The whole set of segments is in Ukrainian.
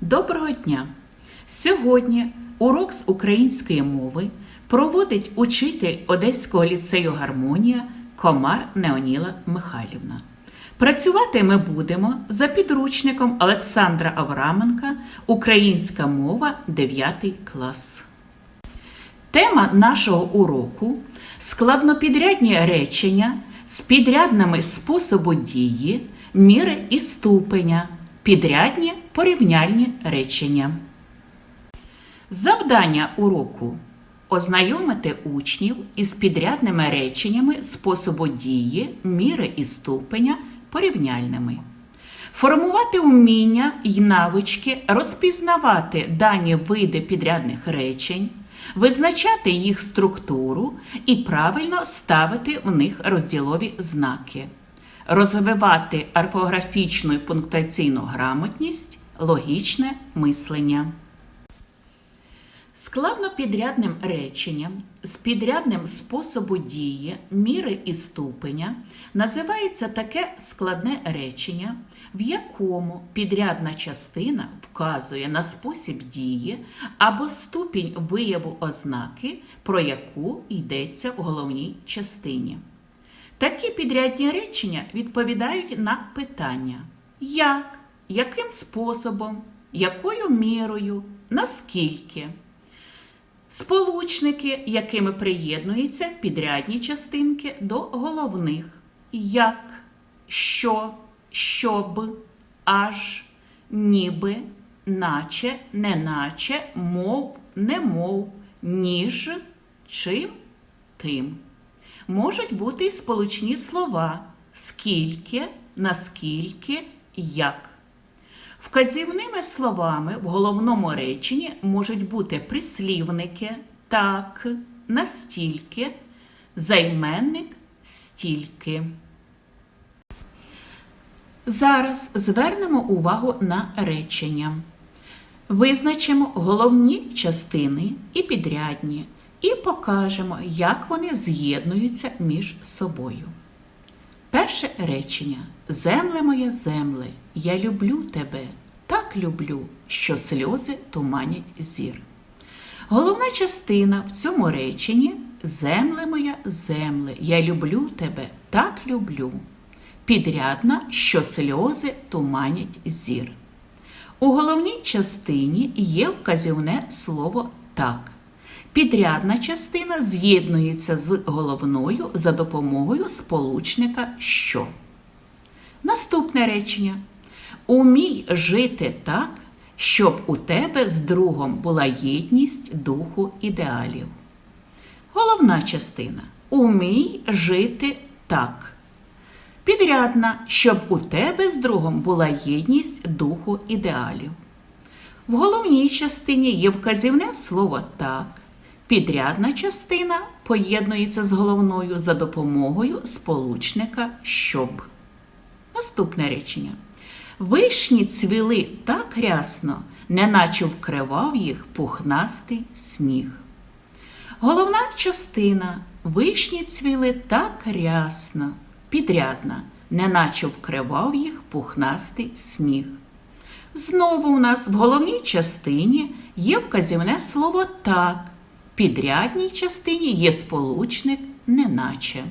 Доброго дня! Сьогодні урок з української мови проводить учитель Одеського ліцею Гармонія Комар Неоніла Михайлівна. Працювати ми будемо за підручником Олександра Авраменка Українська мова 9 клас. Тема нашого уроку складнопідрядні речення з підрядними способу дії, міри і ступеня, підрядні порівняльні речення. Завдання уроку ознайомити учнів із підрядними реченнями способу дії, міри і ступеня порівняльними. Формувати уміння й навички розпізнавати дані види підрядних речень, визначати їх структуру і правильно ставити в них розділові знаки, розвивати орфографічну і пунктуаційну грамотність, логічне мислення. Складнопідрядним реченням з підрядним способу дії, міри і ступеня називається таке складне речення, в якому підрядна частина вказує на спосіб дії або ступінь вияву ознаки, про яку йдеться в головній частині. Такі підрядні речення відповідають на питання: як, яким способом, якою мірою, наскільки. Сполучники, якими приєднуються підрядні частинки до головних. Як, що, щоб, аж, ніби, наче, неначе, мов, немов, ніж, чим, тим. Можуть бути й сполучні слова скільки, наскільки, як. Вказівними словами в головному реченні можуть бути прислівники так, настільки, займенник стільки. Зараз звернемо увагу на речення. Визначимо головні частини і підрядні, і покажемо, як вони з'єднуються між собою. Перше речення. Земле моя земле, я люблю тебе, так люблю, що сльози туманять зір. Головна частина в цьому реченні Земле моя земле, я люблю тебе, так люблю. Підрядна, що сльози туманять зір. У головній частині є вказівне слово так. Підрядна частина з'єднується з головною за допомогою сполучника що. Наступне речення. Умій жити так, щоб у тебе з другом була єдність духу ідеалів. Головна частина. Умій жити так. Підрядна, щоб у тебе з другом була єдність духу ідеалів. В головній частині є вказівне слово так. Підрядна частина поєднується з головною за допомогою сполучника щоб. Наступне речення. Вишні цвіли так рясно, неначе вкривав їх пухнастий сніг. Головна частина вишні цвіли так рясно, підрядна, неначе вкривав їх пухнастий сніг. Знову у нас в головній частині є вказівне слово так. Підрядній частині є сполучник неначе.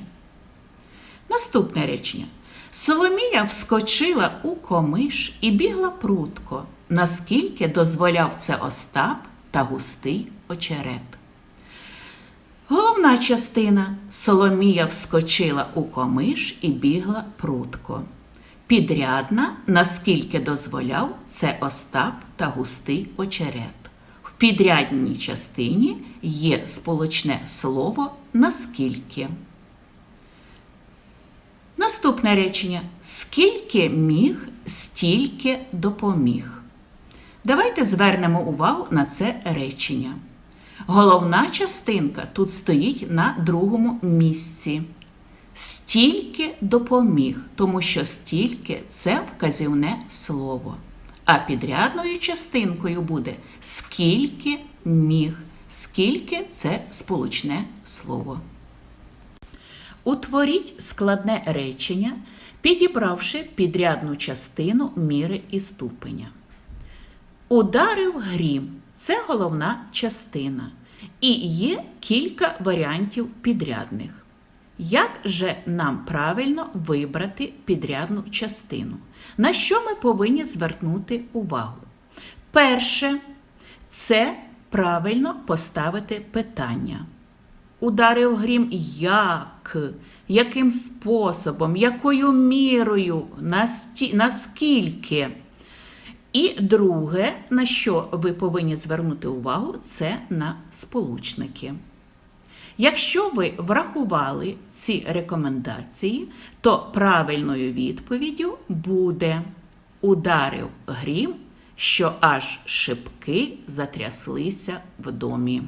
Наступне речення. Соломія вскочила у комиш і бігла прутко, наскільки дозволяв це Остап та густий очерет. Головна частина Соломія вскочила у комиш і бігла прутко. Підрядна, наскільки дозволяв це Остап та густий очерет. Підрядній частині є сполучне слово наскільки. Наступне речення. Скільки міг, стільки допоміг. Давайте звернемо увагу на це речення. Головна частинка тут стоїть на другому місці. Стільки допоміг, тому що стільки це вказівне слово. А підрядною частинкою буде скільки міг, скільки це сполучне слово. Утворіть складне речення, підібравши підрядну частину міри і ступеня. Ударив грім це головна частина. І є кілька варіантів підрядних. Як же нам правильно вибрати підрядну частину? На що ми повинні звернути увагу? Перше, це правильно поставити питання. Ударив грім як, яким способом, якою мірою, наскільки. І друге, на що ви повинні звернути увагу, це на сполучники. Якщо ви врахували ці рекомендації, то правильною відповіддю буде ударив грім, що аж шибки затряслися в домі.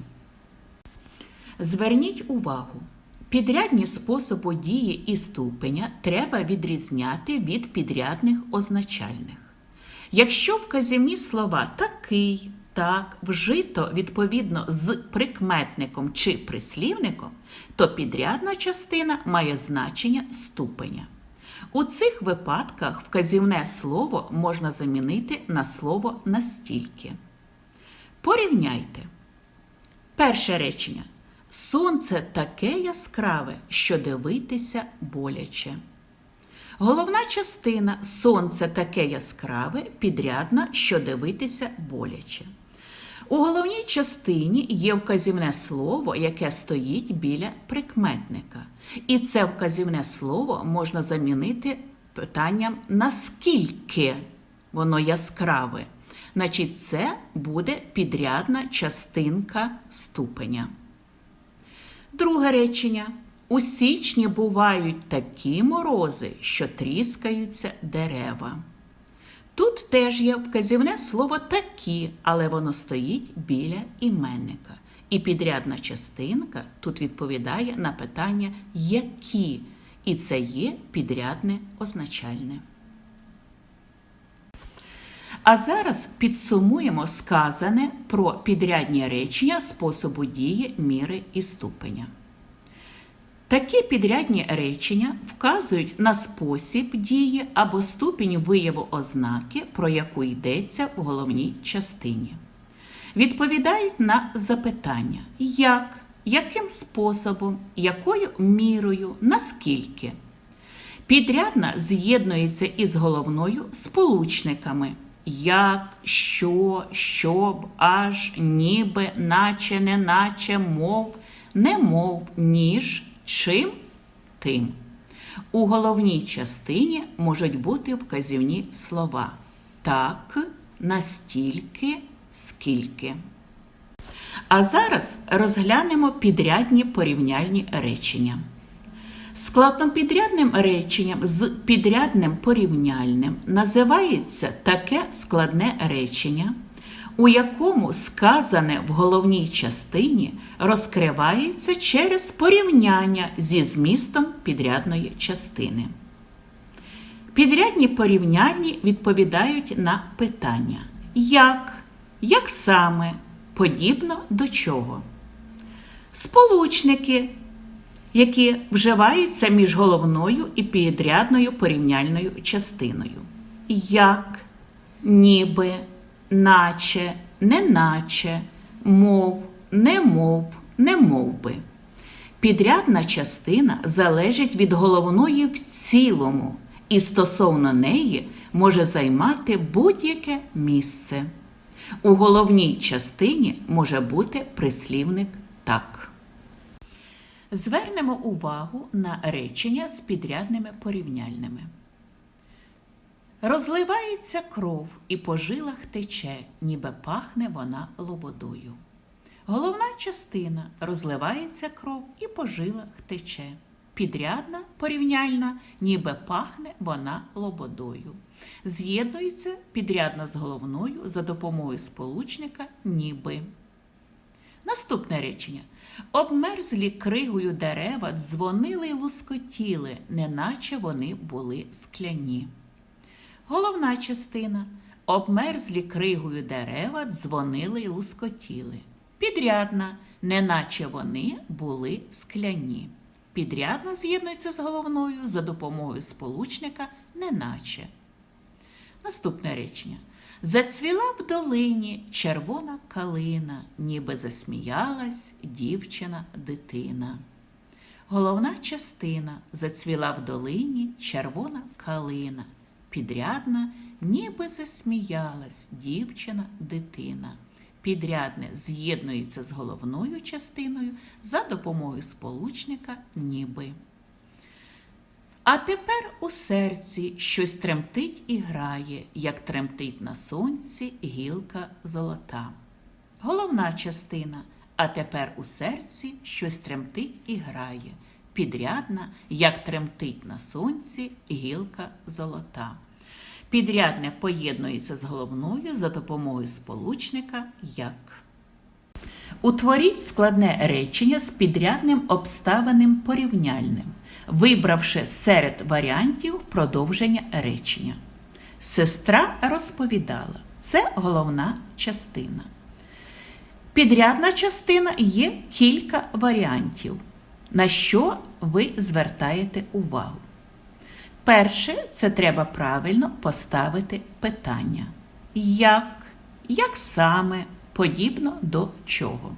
Зверніть увагу, підрядні способи дії і ступеня треба відрізняти від підрядних означальних. Якщо вказівні слова такий, так, вжито відповідно з прикметником чи прислівником, то підрядна частина має значення ступеня. У цих випадках вказівне слово можна замінити на слово настільки. Порівняйте. Перше речення. Сонце таке яскраве, що дивитися боляче. Головна частина сонце таке яскраве, підрядна, що дивитися боляче. У головній частині є вказівне слово, яке стоїть біля прикметника. І це вказівне слово можна замінити питанням наскільки воно яскраве. Значить, це буде підрядна частинка ступеня. Друге речення. У січні бувають такі морози, що тріскаються дерева. Тут теж є вказівне слово такі, але воно стоїть біля іменника. І підрядна частинка тут відповідає на питання які, і це є підрядне означальне. А зараз підсумуємо сказане про підрядні речення способу дії, міри і ступеня. Такі підрядні речення вказують на спосіб дії або ступінь вияву ознаки, про яку йдеться в головній частині. Відповідають на запитання як, яким способом, якою мірою, наскільки. Підрядна з'єднується із головною сполучниками як, що, щоб, аж, ніби, наче, неначе, мов, немов, ніж, чим, тим. У головній частині можуть бути вказівні слова так, настільки, скільки. А зараз розглянемо підрядні порівняльні речення. Складнопідрядним реченням з підрядним порівняльним називається таке складне речення, у якому сказане в головній частині розкривається через порівняння зі змістом підрядної частини. Підрядні порівняльні відповідають на питання як, як саме, подібно до чого. Сполучники які вживаються між головною і підрядною порівняльною частиною. Як, ніби, наче, неначе, мов, немов, немовби. Підрядна частина залежить від головної в цілому і стосовно неї може займати будь-яке місце. У головній частині може бути прислівник так. Звернемо увагу на речення з підрядними порівняльними. Розливається кров і по жилах тече, ніби пахне вона лободою. Головна частина розливається кров і по жилах тече. Підрядна порівняльна, ніби пахне вона лободою. З'єднується підрядна з головною за допомогою сполучника ніби. Наступне речення. Обмерзлі кригою дерева дзвонили й лускотіли, неначе вони були скляні. Головна частина. Обмерзлі кригою дерева дзвонили й лускотіли. Підрядна, неначе вони були скляні. Підрядна з'єднується з головною за допомогою сполучника неначе. Наступне речення. Зацвіла в долині червона калина, ніби засміялась дівчина дитина. Головна частина зацвіла в долині червона калина, підрядна, ніби засміялась дівчина дитина. Підрядне з'єднується з головною частиною за допомогою сполучника ніби. А тепер у серці щось тремтить і грає, як тремтить на сонці гілка золота. Головна частина. А тепер у серці щось тремтить і грає, підрядна, як тремтить на сонці гілка золота. Підрядне поєднується з головною за допомогою сполучника як. Утворіть складне речення з підрядним обставиним порівняльним, вибравши серед варіантів продовження речення. Сестра розповідала, це головна частина. Підрядна частина є кілька варіантів, на що ви звертаєте увагу. Перше, це треба правильно поставити питання. Як? Як саме? Подібно до чого?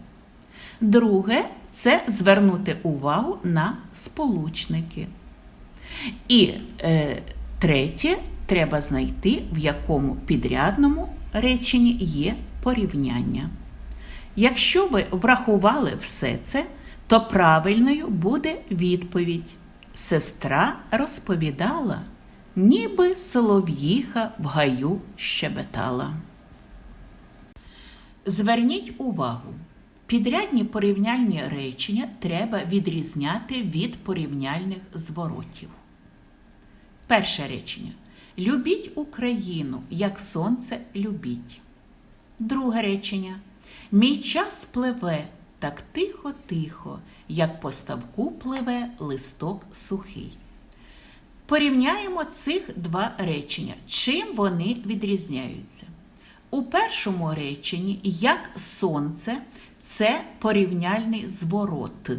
Друге, це звернути увагу на сполучники. І е, третє, треба знайти, в якому підрядному реченні є порівняння. Якщо ви врахували все це, то правильною буде відповідь. Сестра розповідала, ніби солов'їха в гаю щебетала. Зверніть увагу, підрядні порівняльні речення треба відрізняти від порівняльних зворотів. Перше речення. Любіть Україну, як сонце любіть. Друге речення. Мій час пливе так тихо-тихо, як по ставку пливе листок сухий. Порівняємо цих два речення. Чим вони відрізняються? У першому реченні як сонце це порівняльний зворот.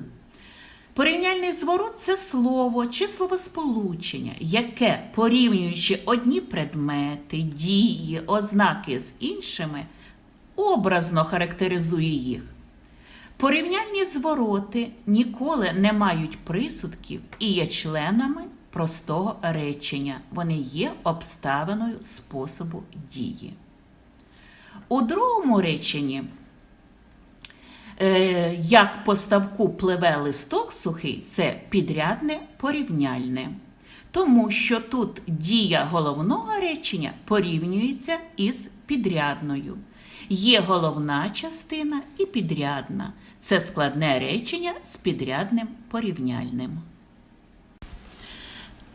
Порівняльний зворот це слово чи словосполучення, яке, порівнюючи одні предмети, дії, ознаки з іншими, образно характеризує їх. Порівняльні звороти ніколи не мають присудків і є членами простого речення. Вони є обставиною способу дії. У другому реченні, е, як по ставку пливе листок сухий, це підрядне порівняльне. Тому що тут дія головного речення порівнюється із підрядною. Є головна частина і підрядна. Це складне речення з підрядним порівняльним.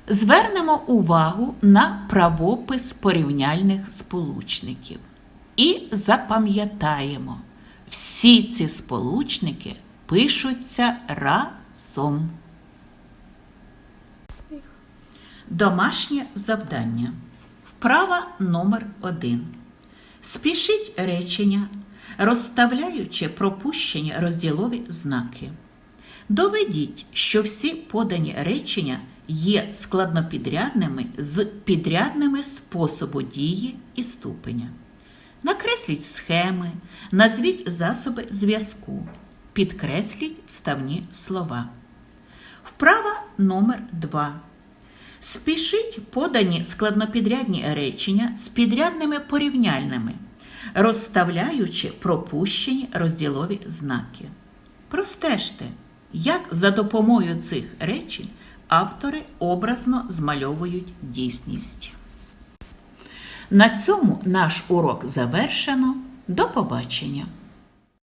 Звернемо увагу на правопис порівняльних сполучників. І запам'ятаємо, всі ці сполучники пишуться разом. Домашнє завдання. Вправа номер 1 Спішіть речення, розставляючи пропущені розділові знаки. Доведіть, що всі подані речення є складнопідрядними з підрядними способу дії і ступеня. Накресліть схеми, назвіть засоби зв'язку, підкресліть вставні слова. Вправа номер 2 Спішіть подані складнопідрядні речення з підрядними порівняльними, розставляючи пропущені розділові знаки. Простежте, як за допомогою цих речень автори образно змальовують дійсність. На цьому наш урок завершено. До побачення!